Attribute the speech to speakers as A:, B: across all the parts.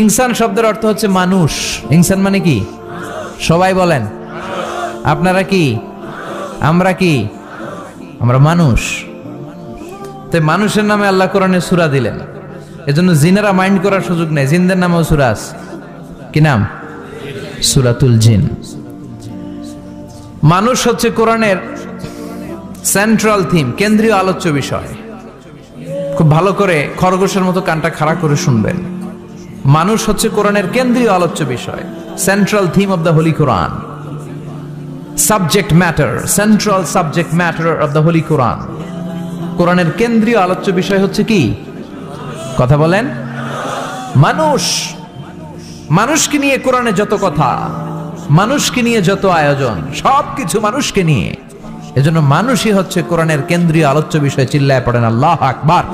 A: ইনসান শব্দের অর্থ হচ্ছে মানুষ। ইনসান মানে কি? সবাই বলেন। আপনারা কি? আমরা কি? আমরা মানুষ। তাই মানুষের নামে আল্লাহ কোরআনে সুরা দিলেন। এজন্য জিনেরা মাইন্ড করার সুযোগ নেই। জিনদের নামেও সুরাস কি নাম? সুরাতুল জিন। মানুষ হচ্ছে কোরআনের সেন্ট্রাল থিম কেন্দ্রীয় আলোচ্য বিষয়। খুব ভালো করে খরগোশের মতো কানটা খাড়া করে শুনবেন। মানুষ হচ্ছে কোরআনের কেন্দ্রীয় আলোচ্য বিষয় central theme of the holy Quran subject matter central subject matter of the holy Quran কোরআনের কেন্দ্রীয় আলোচ্য বিষয় হচ্ছে কি? কথা বলেন? মানুষ। মানুষকে নিয়ে কোরআনে যত কথা, মানুষকে নিয়ে যত আয়োজন সব কিছু মানুষকে নিয়ে। এজন্য মানুষই হচ্ছে কোরআনের কেন্দ্রীয় আলোচ্য বিষয়, চিল্লায় পড়েন আল্লাহ আকবার।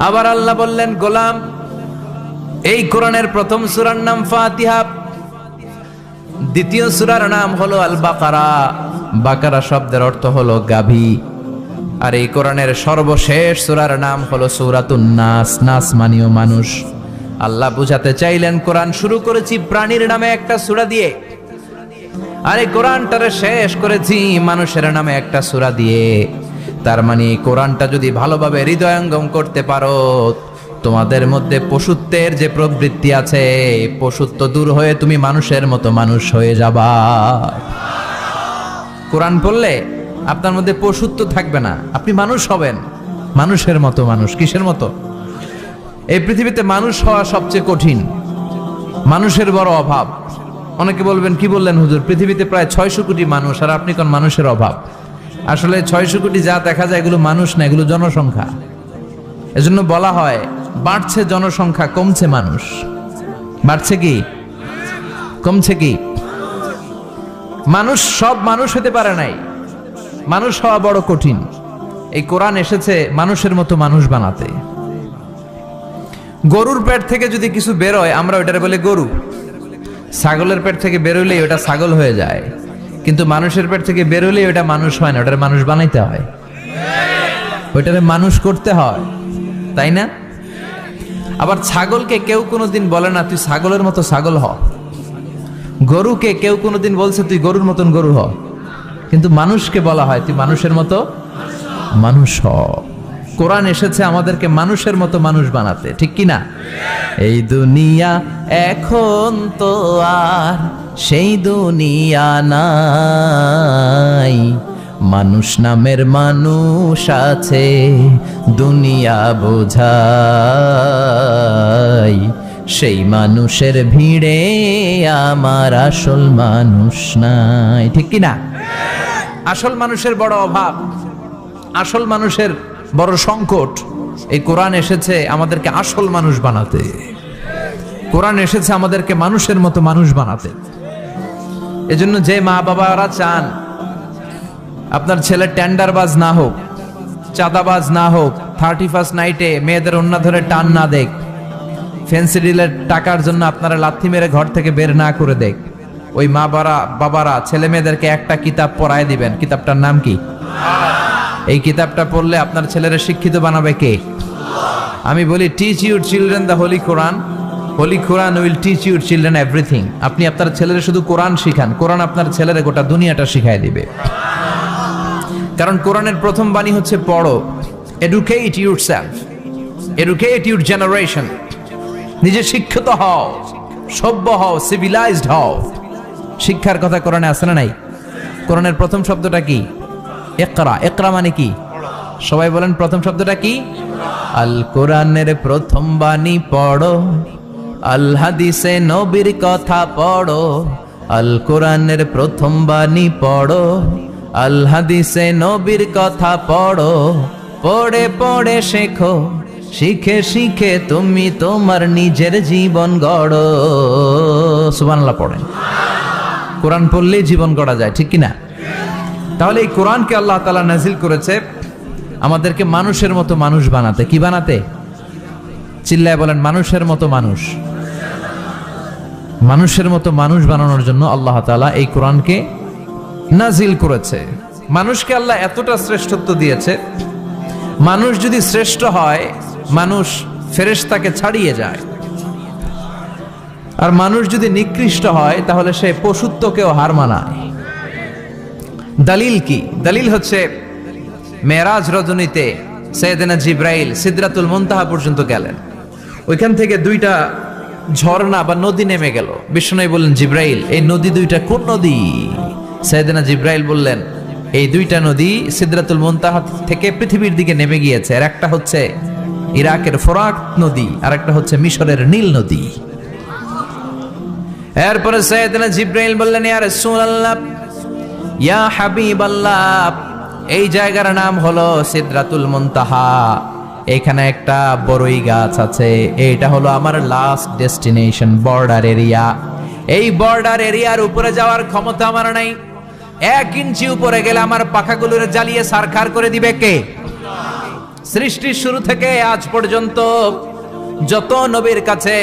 A: আবার আল্লাহ বললেন, গোলাম, এই কোরআনের প্রথম সূরার নাম ফাতিহা। দ্বিতীয় সূরার নাম হলো আল বাকারা বাকারা শব্দের অর্থ হলো গাভী। আর এই কোরআনের সর্বশেষ সূরার নাম হলো সূরাতুন নাস। নাস মানিও মানুষ। আল্লাহ বুঝাতে চাইলেন, কোরআন শুরু করেছি প্রাণীর নামে একটা সূরা দিয়ে। আর কোরআনটারে শেষ করেছি মানুষের নামে একটা সূরা দিয়ে। তার মানে কোরআনটা যদি ভালোভাবে হৃদয়ঙ্গম করতে পারো, তোমাদের মধ্যে পশুত্বের যে প্রবৃত্তি আছে, পশুত্ব দূর হয়ে তুমি মানুষের মতো মানুষ হয়ে যাবা। কোরআন পড়লে আপনার মধ্যে পশুত্ব থাকবে না, আপনি মানুষ হবেন, মানুষের মতো মানুষ, কিসের মতো? এই পৃথিবীতে মানুষ হওয়া সবচেয়ে কঠিন, মানুষের বড় অভাব। অনেকে বলবেন, কি বললেন হুজুর? পৃথিবীতে প্রায় ছয়শো কোটি মানুষ, আর আপনি কোন মানুষের অভাব? আসলে ছয়শো কোটি যা দেখা যায় এগুলো মানুষ না, এগুলো জনসংখ্যা। এজন্য বলা হয়, বাড়ছে জনসংখ্যা, কমছে মানুষ। বাড়ছে কি? কমছে কি? মানুষ সব মানুষ হতে পারে নাই। মানুষ হওয়া বড় কঠিন। এই কোরআন এসেছে মানুষের মতো মানুষ বানাতে। গরুর পেট থেকে যদি কিছু বেরোয়, আমরা ওইটারে বলে গরু। ছাগলের পেট থেকে বেরোলেই ওটা ছাগল হয়ে যায়। কিন্তু মানুষের পেট থেকে বেরোলেই ওটা মানুষ হয় না, ওটারে মানুষ বানাইতে হয়। ওইটারে মানুষ করতে হয়, তাই না? আবার ছাগলকে কেউ কোনোদিন বলে না, তুই ছাগলের মতো ছাগল হ। গরুকে কেউ কোনোদিন বলছে, তুই গরুর মতন গরু হ। কিন্তু মানুষকে বলা হয়, তুই মানুষের মতো মানুষ হ। কোরআন এসেছে আমাদেরকে মানুষের মতো মানুষ বানাতে, ঠিক কি না এই দুনিয়া এখন তো আর সেই দুনিয়া নাই। মানুষ নামের মানুষ আছে, দুনিয়া বোঝাই। সেই মানুষের ভিড়ে আমার আসল মানুষ নাই। ঠিক কি না? আসল মানুষের বড় অভাব, আসল মানুষের বড় সংকট, এই কোরআন এসেছে আমাদেরকে আসল মানুষ বানাতে। কোরআন এসেছে আমাদেরকে মানুষের মতো মানুষ বানাতে। এজন্য যে মা বাবারা চান, আপনার ছেলে টেন্ডারবাজ না হোক, চাঁদাবাজ না হোক থার্টি ফার্স্ট নাইটে মেয়েদের অন্য ধরে টান না দেখ ফেন্সি ডিলের টাকার জন্য আপনারা লাথি মেরে ঘর থেকে বের না করে দেখ। ওই মা বাবা বাবারা, ছেলে মেয়েদেরকে একটা কিতাব পড়ায় দিবেন। কিতাবটার নাম কি? এই কিতাবটা পড়লে আপনার ছেলেরা শিক্ষিত বানাবে কে? আমি বলি teach your children the holy Quran holy Quran will teach your children everything আপনি আপনার ছেলেরা শুধু কোরআন শিখান। কোরআন আপনার ছেলেরা গোটা দুনিয়াটা শিখাই দিবে। কারণ কোরআনের প্রথম বাণী হচ্ছে পড়ো। Educate yourself educate your generation নিজে শিক্ষিত হও। সভ্য হও। সিভিলাইজড হও। শিক্ষার কথা কোরআনে আছে না নাই? কোরআনের প্রথম শব্দটা কি? একরা একরা মানে কি? সবাই বলেন প্রথম শব্দটা কি? আল কোরআনের প্রথম বাণী পড়ো। আল হাদিসে নবীর কথা পড়ো আল কোরআনের প্রথম বাণী পড়ো আল হাদিসে নবীর কথা পড়ো। পড়ে পড়ে শেখো, শিখে শিখে তুমি তোমার নিজের জীবন গড়ো। সুবহানাল্লাহ পড়েন। কোরআন পড়লেই জীবন গড়া যায়, ঠিক কি না তাহলে এই কোরআনকে আল্লাহ তালা নাজিল করেছে আমাদেরকে মানুষের মতো মানুষ বানাতে। কি বানাতে? চিল্লায় বলেন, মানুষের মতো মানুষ। মানুষের মতো মানুষ বানানোর জন্য আল্লাহ তালা এই কোরআনকে নাজিল করেছে। মানুষকে আল্লাহ এতটা শ্রেষ্ঠত্ব দিয়েছে, মানুষ যদি শ্রেষ্ঠ হয়, মানুষ ফেরেশতাকে ছাড়িয়ে যায়। আর মানুষ যদি নিকৃষ্ট হয়, তাহলে সে পশুত্বকেও হার মানায়। দলিল কি? দলিল হচ্ছে মেরাজ রজনীতে সৈয়দনা জিব্রাইল সিদরাতুল মুনতাহা পর্যন্ত গেলেন। ওইখান থেকে দুইটা ঝর্ণা বা নদী নেমে গেল। বিষ্ণু বললেন, জিব্রাইল, এই নদী দুইটা কোন নদী? সৈয়দনা জিব্রাইল বললেন, এই দুইটা নদী সিদরাতুল মুনতাহা থেকে পৃথিবীর দিকে নেমে গিয়েছে। আর একটা হচ্ছে ইরাকের ফোরাক নদী, আর একটা হচ্ছে মিশরের নীল নদী। এরপরে সৈয়দনা জিব্রাইল বললেন, ইয়া রাসূলুল্লাহ, ইয়া হাবিবাল্লাহ, এই জায়গার নাম হলো সিদরাতুল মুনতাহা। এখানে একটা বড়ই গাছ আছে। এটা হলো আমার লাস্ট ডেস্টিনেশন বর্ডার এরিয়া এই বর্ডার এরিয়ার উপরে যাওয়ার ক্ষমতা আমার নাই। এক ইঞ্চি উপরে গেলে আমার পাখাগুলোর জ্বালিয়ে সারখার করে দিবে কে? সৃষ্টির শুরু থেকে আজ পর্যন্ত যত নবীর কাছে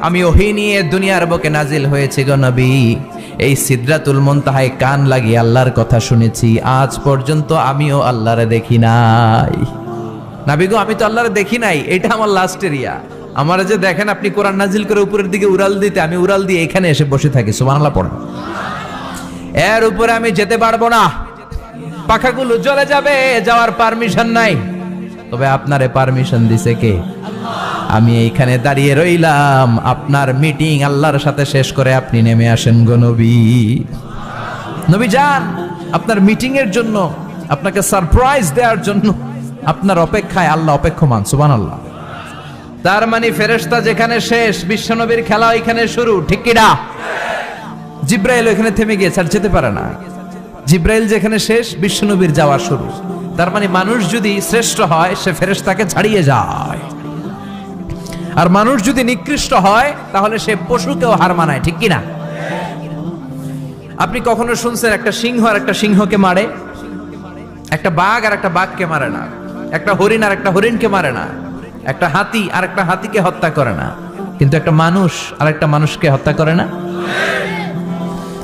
A: আমি ওহি নিয়ে দুনিয়ার বুকে নাজিল হয়েছি গো নবী। এই সিদ্রাতুল মুনতাহায় কান লাগিয়ে আল্লাহর কথা শুনেছি। আজ পর্যন্ত আমিও আল্লাহরে দেখি নাই। নাবি গো, আমি তো আল্লাহরে দেখি নাই, এটা আমার লাস্ট এরিয়া। আমার যে দেখেন আপনি কোরআন নাজিল করে উপরের দিকে উড়াল দিতে, আমি উড়াল দিয়ে এখানে এসে বসে থাকি, সুবহানাল্লাহ পড়েন। এর উপরে আমি যেতে পারব না। পাখাগুলো জ্বলে যাবে, যাওয়ার পারমিশন নাই। তবে আপনারে পারমিশন দিছে কে? আমি এইখানে দাঁড়িয়ে রইলাম, আপনার মিটিং আল্লাহর সাথে শেষ করে আপনি নেমে আসেন গো নবী। নবী যান, আপনার মিটিং এর জন্য, আপনাকে সারপ্রাইজ দেওয়ার জন্য। আপনার অপেক্ষায় আল্লাহ অপেক্ষমান সুবান আল্লাহ তার মানে ফেরেশতা যেখানে শেষ, বিশ্বনবীর খেলা ওইখানে শুরু, ঠিক কিনা জিব্রাইল ওইখানে থেমে গিয়েছে আর যেতে পারে না। জিব্রাইল যেখানে শেষ, বিশ্বনবীর যাওয়া শুরু। তার মানে মানুষ যদি শ্রেষ্ঠ হয়, সে ফেরেশতাকে ছাড়িয়ে যায়। আর মানুষ যদি নিকৃষ্ট হয়, তাহলে সে পশুকেও হার মানায়, ঠিক কিনা আপনি কখনো শুনছেন একটা সিংহ আর একটা সিংহকে মারে? একটা বাঘ আর একটা বাঘকে মারে না। একটা হরিণ আর একটা হরিণকে মারে না। একটা হাতি আর একটা হাতিকে হত্যা করে না। কিন্তু একটা মানুষ আর একটা মানুষকে হত্যা করে না?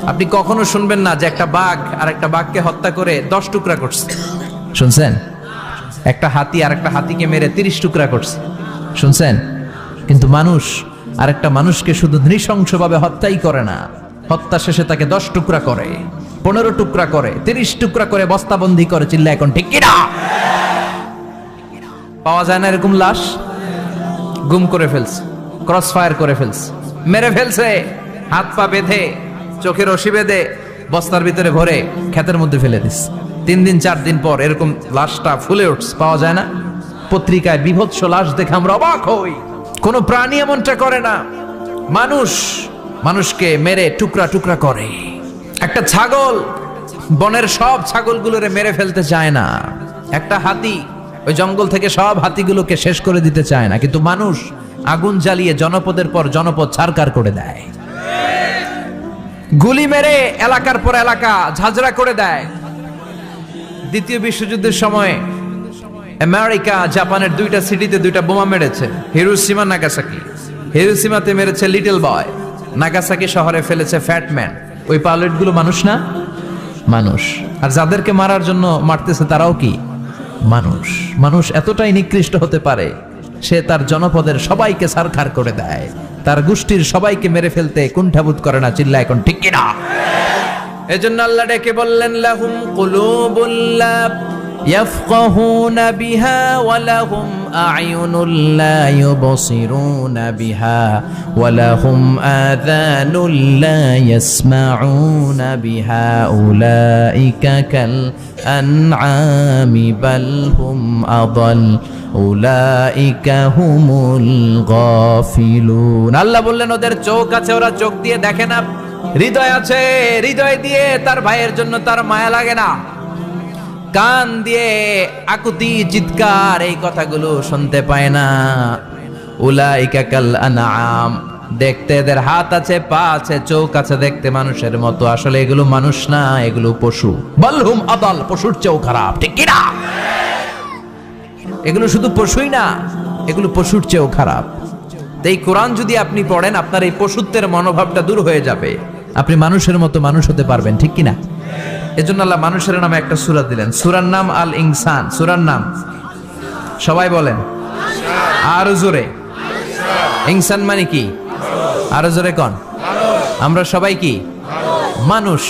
A: আপনি কখনো শুনবেন না যে একটা বাঘ আর একটা বাঘকে হত্যা করে দশ টুকরা করছে? শুনছেন? একটা হাতি আর একটা হাতিকে মেরে তিরিশ টুকরা করছে। শুনছেন? কিন্তু মানুষ আর একটা মানুষকে শুধু নৃশংসভাবে হত্যাই করে না। হত্যা শেষে তাকে দশ টুকরা করে, পনেরো টুকরা করে, তিরিশ টুকরা করে বস্তাবন্দি করে চিল্লা এখন ঠিক কিনা পাওয়া যায় না এরকম লাশ? গুম করে ফেলছে ক্রস ফায়ার করে ফেলছে। মেরে ফেলছে, হাত পা বেঁধে, চোখের রশি বেঁধে, বস্তার ভিতরে ভরে ক্ষেতের মধ্যে ফেলে দিস তিন দিন, চার দিন পর এরকম লাশটা ফুলে উঠছে, পাওয়া যায় না। পত্রিকায় বিভৎস লাশ দেখে আমরা অবাক হই। কোনো প্রাণী এমনটা করে না। মানুষ, মানুষকে মেরে টুকরা টুকরা করে। একটা ছাগল, বনের সব ছাগলগুলোরে মেরে ফেলতে চায় না। একটা হাতি ওই জঙ্গল থেকে সব হাতিগুলোকে শেষ করে দিতে চায় না। কিন্তু মানুষ আগুন জ্বালিয়ে জনপদের পর জনপদ ছারকার করে দেয়। গুলি মেরে এলাকার পর এলাকা ঝাঁঝরা করে দেয়। দ্বিতীয় বিশ্বযুদ্ধের সময় আমেরিকা, জাপানের দুইটা সিটিতে দুইটা বোমা মেরেছে হিরোসীমা নাগাসাকি। হিরোসীমাতে মেরেছে লিটল বয়। নাগাসাকি শহরে ফেলেছে ফ্যাটম্যান ওই পাইলটগুলো মানুষ না? মানুষ। আর যাদেরকে মারার জন্য মারতেছে তারাও কি? মানুষ। মানুষ এতটাই নিকৃষ্ট হতে পারে, সে তার জনপদের সবাইকে সারখার করে দেয়। তার গোষ্ঠীর সবাইকে মেরে ফেলতে কুণ্ঠাবোধ করে না চিল্লা এখন ঠিক কিনা? এজন্য আল্লাহ ডেকে বললেন, লাহুম কুলুবুল্লা يفقهون بها ولهم أعين لا يبصرون بها ولهم آذان لا يسمعون بها أولئك كالأنعام بل هم أضل أولئك هم الغافلون আল্লাহ বললেন ওদের চোখ আছে ওরা চোখ দিয়ে দেখে না হৃদয় আছে হৃদয় দিয়ে তার ভাইয়ের জন্য তার মায়া লাগে না কান দিয়ে আকুতি, চিৎকার, এই কথাগুলো শুনতে পায় না। উলাইকা কাল আনাম দেখতে এদের হাত আছে, পা আছে, চোখ আছে দেখতে মানুষের মতো। আসলে এগুলো মানুষ না, এগুলো পশু। বলহুম আদাল, পশুর চেয়েও খারাপ, ঠিক কিনা এগুলো শুধু পশুই না, এগুলো পশুর চেয়েও খারাপ। এই কোরআন যদি আপনি পড়েন, আপনার এই পশুত্বের মনোভাবটা দূর হয়ে যাবে। আপনি মানুষের মতো মানুষ হতে পারবেন, ঠিক কিনা এজন্য আল্লাহ মানুষের নামে একটা সুরা দিলেন। সুরার নাম আল ইনসান সুরার নাম? সবাই বলেন। আরও জোরে। ইনসান মানে কি? আরও জোরে কন? আমরা সবাই কি? মানুষ।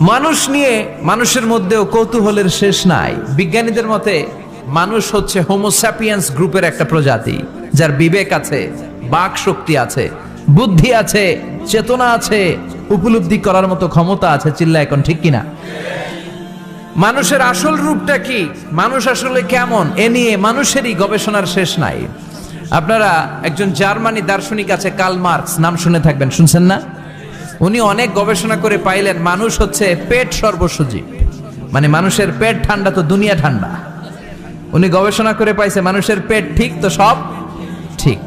A: মানুষ নিয়ে মানুষের মধ্যেও কৌতূহলের শেষ নাই। বিজ্ঞানীদের মতে মানুষ হচ্ছে হোমোস্যাপিয়েন্স গ্রুপের একটা প্রজাতি, যার বিবেক আছে, বাক শক্তি আছে। বুদ্ধি আছে, চেতনা আছে, উপলব্ধি করার মতো ক্ষমতা আছে, চিল্লা এখন ঠিক কিনা? মানুষের আসল রূপটা কি? মানুষ আসলে কেমন? এ নিয়ে মানুষেরই গবেষণার শেষ নাই। আপনারা একজন জার্মানি দার্শনিক আছে, কার্ল মার্কস, নাম শুনে থাকবেন, শুনছেন না? উনি অনেক গবেষণা করে পাইলেন, মানুষ হচ্ছে পেট সর্বসজীব মানে মানুষের পেট ঠান্ডা তো দুনিয়া ঠান্ডা। উনি গবেষণা করে পাইছে, মানুষের পেট ঠিক তো সব ঠিক।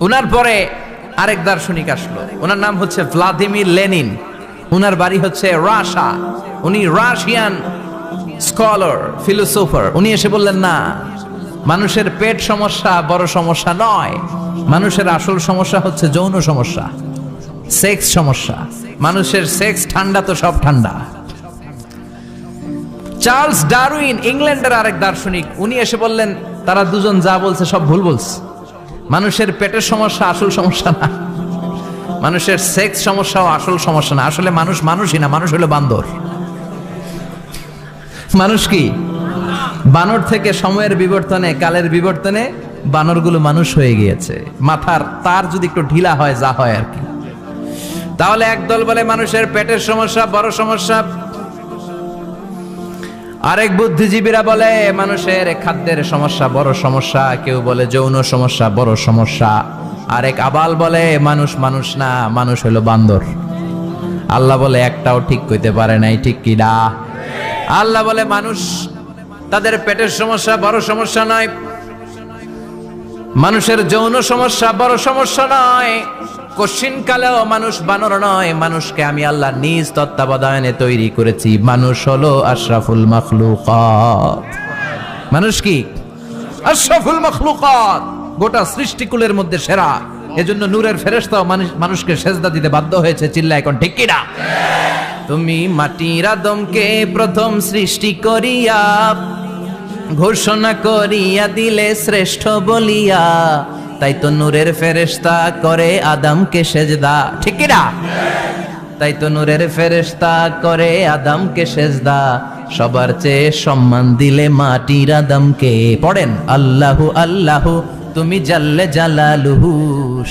A: উনার পরে আরেক দার্শনিক আসলো। ওনার নাম হচ্ছে ভ্লাদিমির লেনিন। উনার বাড়ি হচ্ছে রাশা। উনি রাশিয়ান স্কলার, ফিলোসোফার। উনি এসে বললেন, না, মানুষের পেট সমস্যা বড় সমস্যা নয়। মানুষের আসল সমস্যা হচ্ছে যৌন সমস্যা, সেক্স সমস্যা। মানুষের সেক্স ঠান্ডা তো সব ঠান্ডা। চার্লস ডারউইন, ইংল্যান্ডের আরেক দার্শনিক, উনি এসে বললেন, তারা দুজন যা বলছে সব ভুল বলছে। মানুষের পেটের সমস্যা আসল সমস্যা না। মানুষের সেক্স সমস্যাও আসল সমস্যা না। আসলে মানুষ মানুষই না, মানুষ হলো বান্দর। মানুষ কি? বানর থেকে সময়ের বিবর্তনে, কালের বিবর্তনে বানরগুলো মানুষ হয়ে গিয়েছে। মাথার তার যদি একটু ঢিলা হয়, যা হয় আর কি। তাহলে একদল বলে মানুষের পেটের সমস্যা, বড় সমস্যা আরেক বুদ্ধিজীবীরা বলে, মানুষের খাদ্যের সমস্যা বড় সমস্যা। কেউ বলে, যৌন সমস্যা বড় সমস্যা। আরেক আবাল বলে, মানুষ মানুষ না, মানুষ হলো বান্দর। আল্লাহ বলে, একটাও ঠিক কইতে পারে নাই, ঠিক কি না? আল্লাহ বলে, মানুষ তাদের পেটের সমস্যা বড় সমস্যা নয়। মানুষের যৌন সমস্যা বড় সমস্যা নয়। কশিন কালেও মানুষ বানর নয়। মানুষকে আমি আল্লাহ নিজ তত্ত্বাবধানে তৈরি করেছি। মানুষ হলো আশরাফুল মখলুকাত। মানুষ কি? আশরাফুল মখলুকাত। গোটা সৃষ্টিকুলের মধ্যে সেরা। এজন্য নূরের মানুষ মানুষকে সেজদা দিতে বাধ্য হয়েছে। চিল্লা এখন ঠিক কিনা? তুমি মাটির আদমকে প্রথম সৃষ্টি করিয়া, ঘোষণা করিয়া দিলে শ্রেষ্ঠ বলিয়া তাই তো নূরের ফেরেশতা করে আদমকে সেজদা, ঠিক না? তাই তো নূরের ফেরেশতা করে আদমকে সেজদা, সবার চেয়ে সম্মান দিলে মাটির আদমকে। পড়েন, আল্লাহু আল্লাহু, তুমি জাল্লে জালালুহু,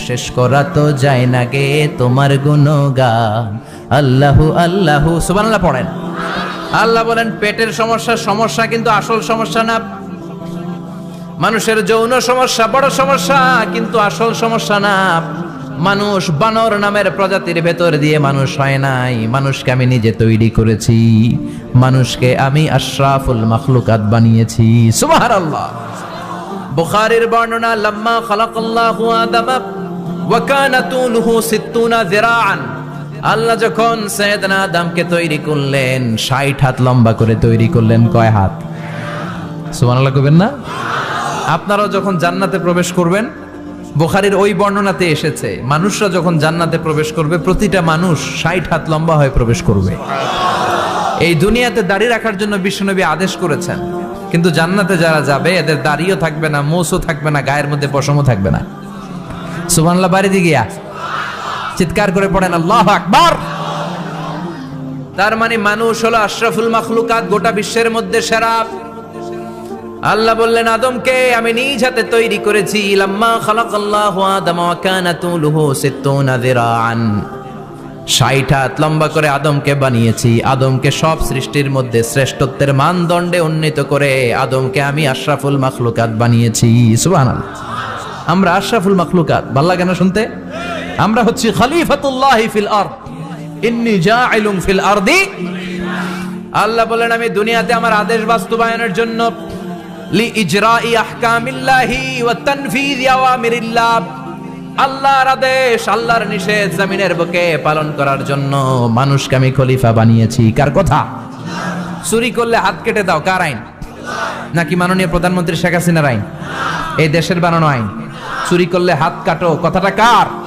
A: শেষ করা তো যায় না গে তোমার গুণগান। আল্লাহু আল্লাহু, সুবহানাল্লাহ পড়েন। আল্লাহ বলেন, পেটের সমস্যা সমস্যা কিন্তু আসল সমস্যা না মানুষের যৌন সমস্যা, বড় সমস্যা, কিন্তু আসল সমস্যা না। মানুষ বানর নামের প্রজাতির ভেতর দিয়ে মানুষ হয় নাই। মানুষকে আমি নিজে তৈরি করেছি। মানুষকে আমি আশরাফুল মখলুকাত বানিয়েছি। সুবহানাল্লাহ। বুখারীর বর্ণনা, লাম্মা খালাকাল্লাহু আদামা ওয়া কানা তুলুহু 60 যিরাআন। আল্লাহ যখন সৈয়দনা আদমকে তৈরি করলেন 60 হাত লম্বা করে তৈরি করলেন, কয় হাত? সুবহানাল্লাহ কইবেন না? আপনারাও যখন জান্নাতে প্রবেশ করবেন, বুখারীর ওই বর্ণনাতে এসেছে, মানুষরা যখন জান্নাতে প্রবেশ করবে, প্রতিটা মানুষ 60 হাত লম্বা হয়ে প্রবেশ করবে। এই দুনিয়াতে দাড়ি রাখার জন্য বিশ্বনবী আদেশ করেছেন, কিন্তু জান্নাতে যারা যাবে, এদের দাড়িও থাকবে না মোসও থাকবে না, গায়ের মধ্যে পশমও থাকবে না। সুবহানাল্লাহ, বাড়ি দিয়ে গিয়া চিৎকার করে পড়েন, আল্লাহ আকবার! তার মানে মানুষ হলো আশরাফুল মাখলুকাত গোটা বিশ্বের মধ্যে সেরা আল্লাহ বললেন, আদমকে আমি নিজ হাতে তৈরি করেছি। লাম্মা খালাকাল্লাহু আদম ওয়া কানা তুলুহু সিত্তুনা যিরাআন। ষাট হাত লম্বা করে আদমকে বানিয়েছি। আদমকে সব সৃষ্টির মধ্যে শ্রেষ্ঠত্বের মানদণ্ডে উন্নীত করে আদমকে আমি আশরাফুল মাখলুকাত বানিয়েছি। সুবহানাল্লাহ। আমরা আশরাফুল মাখলুকাত, ভালো লাগে না শুনতে? আমরা হচ্ছি খলিফাতুল্লাহি ফিল আরদ। ইন্নী জাইলুম ফিল আরদি। আল্লাহ বলেন আমি দুনিয়াতে আমার আদেশ বাস্তবায়নের জন্য লি ইজরাই আহকামিল্লাহি ওয়া তানফিজ আওয়ামিরিল্লাহ। আল্লাহর আদেশ, আল্লাহর নিষেধ জমিনের বুকে পালন করার জন্য মানুষকে আমি খলিফা বানিয়েছি। কার কথা? চুরি করলে হাত কেটে দাও, কার আইন? নাকি মাননীয় প্রধানমন্ত্রী শেখ হাসিনার আইন? এই দেশের বানানো আইন। চুরি করলে হাত কাটো, কথাটা কার?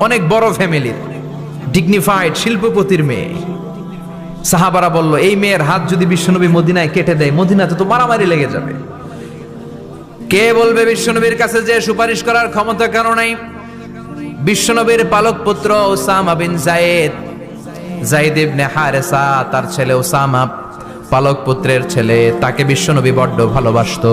A: অনেক বড় ফ্যামিলির ডিগনিফাইড শিল্পপতির মেয়ে। সাহাবারা বলল, এই মেয়ের হাত যদি বিশ্বনবী মদিনায় কেটে দেয়, মদিনাতে তো মারামারি লেগে যাবে। কে বলবে বিশ্বনবীর কাছে যে সুপারিশ করার ক্ষমতা কেন নাই? বিশ্বনবীর পালক পুত্র Osama bin Zayed Zaid ibn Haritha, তার ছেলে ওসামা পালক পুত্রের ছেলে, তাকে বিশ্বনবী বড্ড ভালোবাসতো।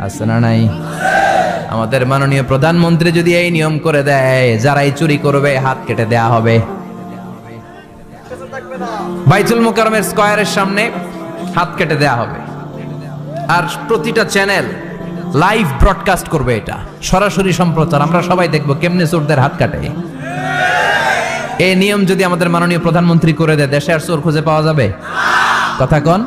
A: আসানা নাই? আমাদের মাননীয় প্রধানমন্ত্রী যদি এই নিয়ম করে দেয়, যারাই চুরি করবে, হাত কেটে দেয়া হবে। বাইতুল মুকারমের স্কয়ারের সামনে হাত কেটে দেয়া হবে। আর প্রতিটা চ্যানেল লাইভ ব্রডকাস্ট করবে এটা। সরাসরি সম্প্রচার, আমরা সবাই দেখব কেমনে চোরদের হাত কাটে। এই নিয়ম যদি আমাদের মাননীয় প্রধানমন্ত্রী করে দেয়, দেশে আর চোর খুঁজে পাওয়া যাবে? কথা কন।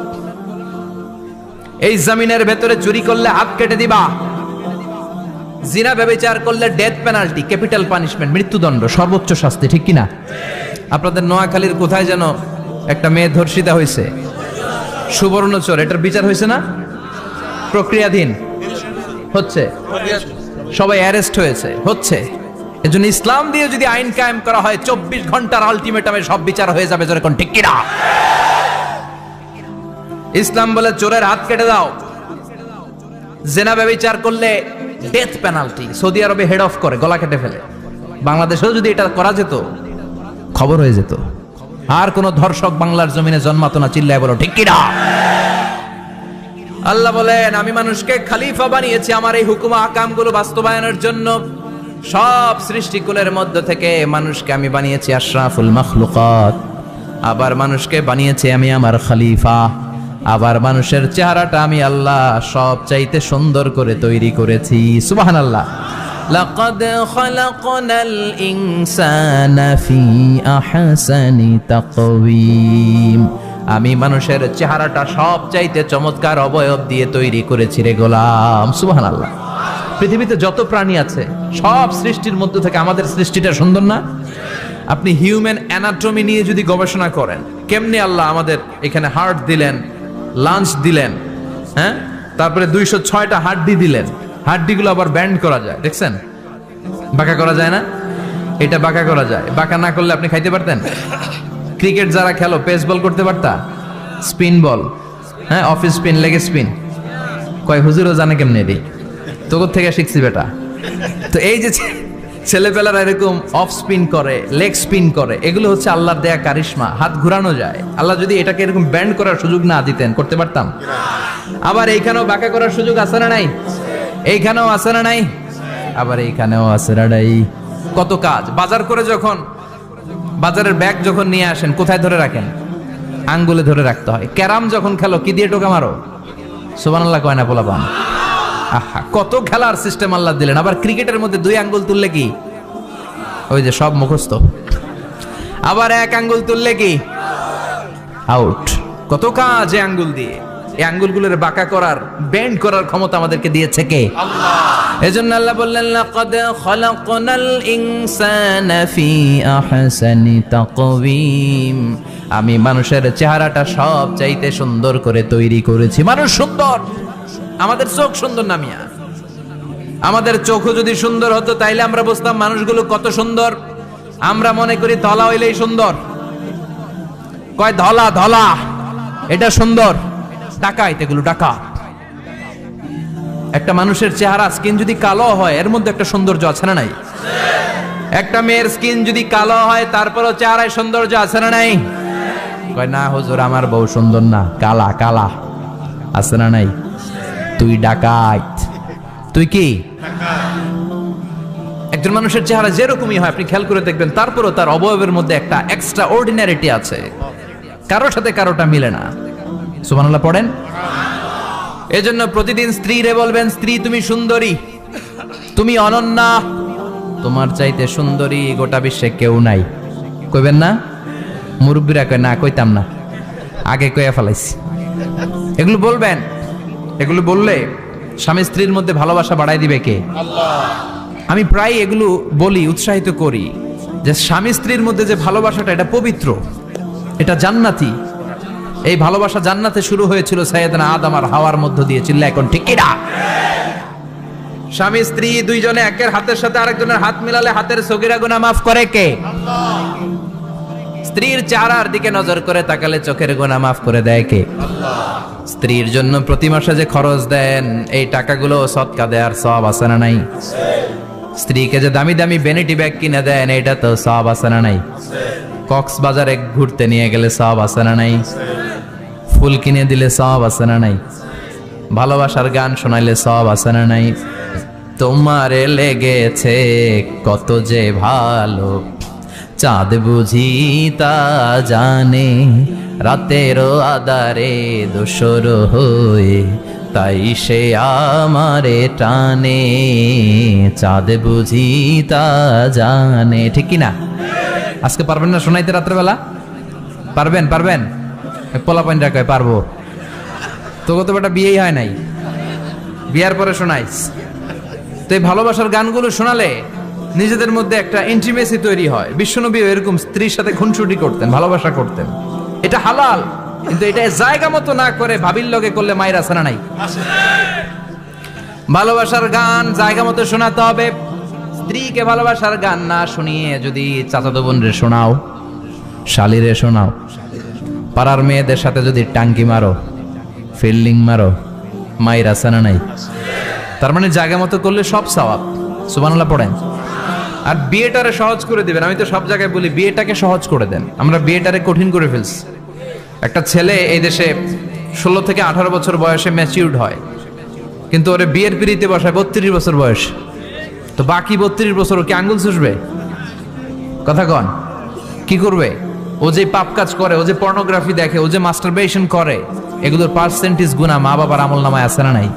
A: এই জমিনের ভেতরে চুরি করলে হাত কেটে দিবা। জিনা ব্যবচার করলে ডেথ পেনাল্টি ক্যাপিটাল পানিশমেন্ট মৃত্যুদণ্ড, সর্বোচ্চ শাস্তি, ঠিক কিনা? আপনাদের নোয়াখালীর কোথায় যেন একটা মেয়ে ধর্ষিতা হয়েছে? সুবর্ণচর, এটার বিচার হয়েছে না? প্রক্রিয়াধীন। হচ্ছে। সবাই অ্যারেস্ট হয়েছে। হচ্ছে। এজন্য ইসলাম দিয়ে যদি আইন কায়েম করা হয়, চব্বিশ ঘণ্টার আলটিমেটামে সব বিচার হয়ে যাবে যেরকম ঠিক কিনা? ইসলাম বলে চোরের হাত কেটে দাও। জেনা ব্যবচার করলে ডেথ পেনাল্টি সৌদি আরবে হেড অফ করে, গলা কেটে ফেলে। বাংলাদেশেও যদি এটা করা যেত, খবর হয়ে যেত। আর কোন ধর্ষক বাংলার জমিনে জন্মাতো না, চিল্লায় বলো, ঠিক কিনা? আল্লাহ বলেন, আমি মানুষকে খালিফা বানিয়েছি, আমার এই হুকুম আকামগুলো বাস্তবায়নের জন্য। সব সৃষ্টিকুলের মধ্য থেকে মানুষকে আমি বানিয়েছি আশরাফুল মখলুকাত। আবার মানুষকে বানিয়েছি আমি আমার খলিফা। আবার মানুষের চেহারাটা আমি আল্লাহ সব চাইতে সুন্দর করে তৈরি করেছি সুবাহান আল্লাহ لقد خلقنا الإنسان في أحسن تقويم আমি মানুষের চেহারাটা সব চাইতে চমৎকার অবয়ব দিয়ে তৈরি করেছি রে গোলাম সুবহান আল্লাহ পৃথিবীতে যত প্রাণী আছে সব সৃষ্টির মধ্যে থেকে আমাদের সৃষ্টিটা সুন্দর না আপনি হিউম্যান অ্যানাটমি নিয়ে যদি গবেষণা করেন কেমনে আল্লাহ আমাদের এখানে হার্ট দিলেন লাঞ্চ দিলেন হ্যাঁ? তারপরে দুইশো ছয়টা হাড্ডি দিলেন। হাড্ডিগুলো আবার ব্যান্ড করা যায়, দেখছেন? বাঁকা করা যায় না? এটা বাঁকা করা যায়। বাঁকা না করলে আপনি খাইতে পারতেন? ক্রিকেট যারা খেলো পেস বল করতে পারতা? স্পিন বল হ্যাঁ? অফিস স্পিন লেগে স্পিন কয়, হুজুরও জানে কেমনে রে তোর থেকে শিখছি বেটা। তো এই যে ছেলেপেলারা এরকম অফ স্পিন করে লেগ স্পিন করে, এগুলো হচ্ছে আল্লাহর দেয়া কারিশমা, হাত ঘুরানো যায়। আল্লাহ যদি এটাকে এরকম ব্যান্ড করার সুযোগ না দিতেন, করতে পারতাম? আবার এইখানেও বাঁকা করার সুযোগ আছে না নাই? এইখানেও আছে না নাই? আবার এইখানেও আছে না নাই? কত কাজ। বাজার করে যখন, বাজারের ব্যাগ যখন নিয়ে আসেন, কোথায় ধরে রাখেন? আঙ্গুলে ধরে রাখতে হয়। ক্যারাম যখন খেলো, কি দিয়ে টোকা মারো? সুবহানাল্লাহ কয় না পোলাপান? কত খেলার সিস্টেম আল্লাহ দিলেন। আবার ক্রিকেটের মধ্যে দুই আঙ্গুল তুললে কি? ওই যে সব মুখস্থ। আবার এক আঙ্গুল তুললে কি? আউট কত কাজ আঙ্গুল দিয়ে। এই আঙ্গুলগুলোর বাঁকা করার বেন্ড করার ক্ষমতা আমাদেরকে দিয়েছে কে? এজন্য আল্লাহ বললেন লাকাদ খলাকনাল ইনসানা ফি আহসানি তাকওয়িম। আমি মানুষের চেহারাটা সব চাইতে সুন্দর করে তৈরি করেছি। মানুষ সুন্দর। আমাদের চোখ সুন্দর নামিয়া আমাদের চোখও যদি সুন্দর হতো, তাইলে আমরা বুঝতাম মানুষগুলো কত সুন্দর। আমরা মনে করি ধলা হইলেই সুন্দর। কয় ধলা ধলা, এটা সুন্দর। ডাকাইত এগুলো ডাকা একটা মানুষের চেহারা, স্কিন যদি কালো হয়, এর মধ্যে একটা সৌন্দর্য আছে না নাই? একটা মেয়ের স্কিন যদি কালো হয়, তারপরও চেহারায় সৌন্দর্য আছে না নাই? কয় না, হুজুর, আমার বউ সুন্দর না, কালা কালা। আছে না নাই? তুই ডাকাইত তুই কি? একজন মানুষের চেহারা যেরকমই হয়, আপনি খেয়াল করে দেখবেন, তারপরও তার অবয়বের মধ্যে একটা এক্সট্রা অর্ডিনারিটি আছে। কারোর সাথে কারোটা মিলে না। সুবহানাল্লাহ, পড়েন? এজন্য প্রতিদিন স্ত্রীরে বলবেন, স্ত্রী, তুমি সুন্দরী। তুমি অনন্যা। তোমার চাইতে সুন্দরী গোটা বিশ্বে কেউ নাই। কইবেন না? মুরব্বীরা কয়, না, কইতাম না। আগে কয়ে ফেলাইছি। এগুলো বলবেন। এগুলো বললে স্বামী স্ত্রীর মধ্যে ভালোবাসা বাড়াই দিবে কে? আমি প্রায় এগুলো বলি উৎসাহিত করি। যে স্বামী স্ত্রীর মধ্যে যে ভালোবাসাটা এটা পবিত্র। এটা জান্নাতি। এই ভালোবাসা জান্নাতে শুরু হয়েছিল সাইয়েদনা আদম আর হাওয়ার মধ্য দিয়ে চিল্লা এখন ঠিক কিনা স্বামী স্ত্রী দুইজনে একের হাতের সাথে আরেকজনের হাত মিলালে হাতের সগিরা গুনাহ মাফ করে কে? স্ত্রীর চারার দিকে নজর করে তাকালে চোখের গোনা মাফ করে দেয় কে? স্ত্রীর জন্য প্রতি মাসে যে খরচ দেন, এই টাকাগুলো সৎকা দেয়ার সব আছে না নাই? স্ত্রীকে যে দামি দামি বেনিটি ব্যাগ কিনে দেন এটা তো সব আছে না নাই? কক্সবাজারে ঘুরতে নিয়ে গেলে সব আছে না নাই? ফুল কিনে দিলে সব আছে না নাই? ভালোবাসার গান শোনাইলে সব আছে না নাই? তোমারে লেগেছে কত যে ভালো চাঁদ বুঝি তা জানে। রাতেরও আদারে দোসর হয়ে তাই সে আমারে টানে। চাঁদ বুঝি তা জানে, ঠিক কি না আজকে পারবেন না শোনাইতে রাত্রেবেলা? পারবেন পারবেন? পোলা পাইন কয় পারব। তোকে তো বেটা বিয়েই হয় নাই। বিয়ার পরে শোনাইস। তো এই ভালোবাসার গানগুলো শোনালে নিজেদের মধ্যে একটা ইন্টিমেসি তৈরি হয়। বিশ্বনবী এরকম স্ত্রীর সাথে খুনসুটি করতেন, ভালোবাসা করতেন। এটা হালাল, কিন্তু এটা জায়গা মতো না করে ভাবির লগে করলে মায়ের আছে না নাই? ভালোবাসার গান জায়গা মতো শোনাতে হবে। স্ত্রীকে ভালোবাসার গান না শুনিয়ে যদি চাচাতো বোনরে শোনাও, শালিরে শোনাও, পাড়ার মেয়েদের সাথে যদি টাঙ্কি মারো, ফিল্ডিং মারো, মায়ের আছে না নাই? তার মানে জায়গা মতো করলে সব সওয়াব সুবহানাল্লাহ, পড়েন। আর বিয়েটারে সহজ করে দিবেন। আমি তো সব জায়গায় বলি, বিয়েটাকে সহজ করে দেন। আমরা বিয়েটারে কঠিন করে ফেলছি। একটা ছেলে এই দেশে ষোলো থেকে আঠারো বছর বয়সে ম্যাচিউর্ড হয়। কিন্তু ওরে বিয়ের পিড়িতে বসায় বত্রিশ বছর বয়স। তো বাকি বত্রিশ বছর ও কি আঙ্গুল চুষবে? কথা কন। কি করবে? ও যে পাপ কাজ করে, ও যে পর্নোগ্রাফি দেখে, ও যে মাস্টারবেশন করে, এগুলোর পার্সেন্টেজ গুণা মা বাবার আমল নামায় আছে না নাই?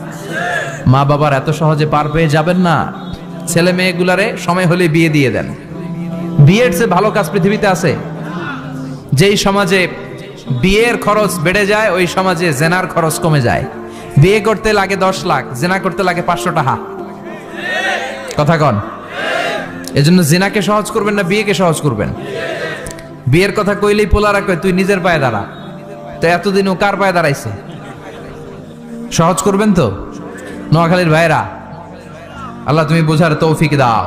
A: মা বাবার এত সহজে পার পেয়ে যাবেন না। ছেলে মেয়েগুলারে সময় হলে বিয়ে দিয়ে দেন। বিয়ের চেয়ে ভালো কাজ পৃথিবীতে আছে। যেই সমাজে বিয়ের খরচ বেড়ে যায়, ওই সমাজে জেনার খরচ কমে যায়। বিয়ে করতে লাগে দশ লাখ, জেনা করতে লাগে পাঁচশো টাকা। কথা কন। এজন্য জেনাকে সহজ করবেন না, বিয়েকে সহজ করবেন। বিয়ের কথা কইলেই পোলারা কয়, তুই নিজের পায়ে দাঁড়া। তো এতদিন ও কার পায়ে দাঁড়াইছে? সহজ করবেন তো? নোয়াখালীর ভাইরা আল্লাহ তুমি বোঝার তৌফিক দাও।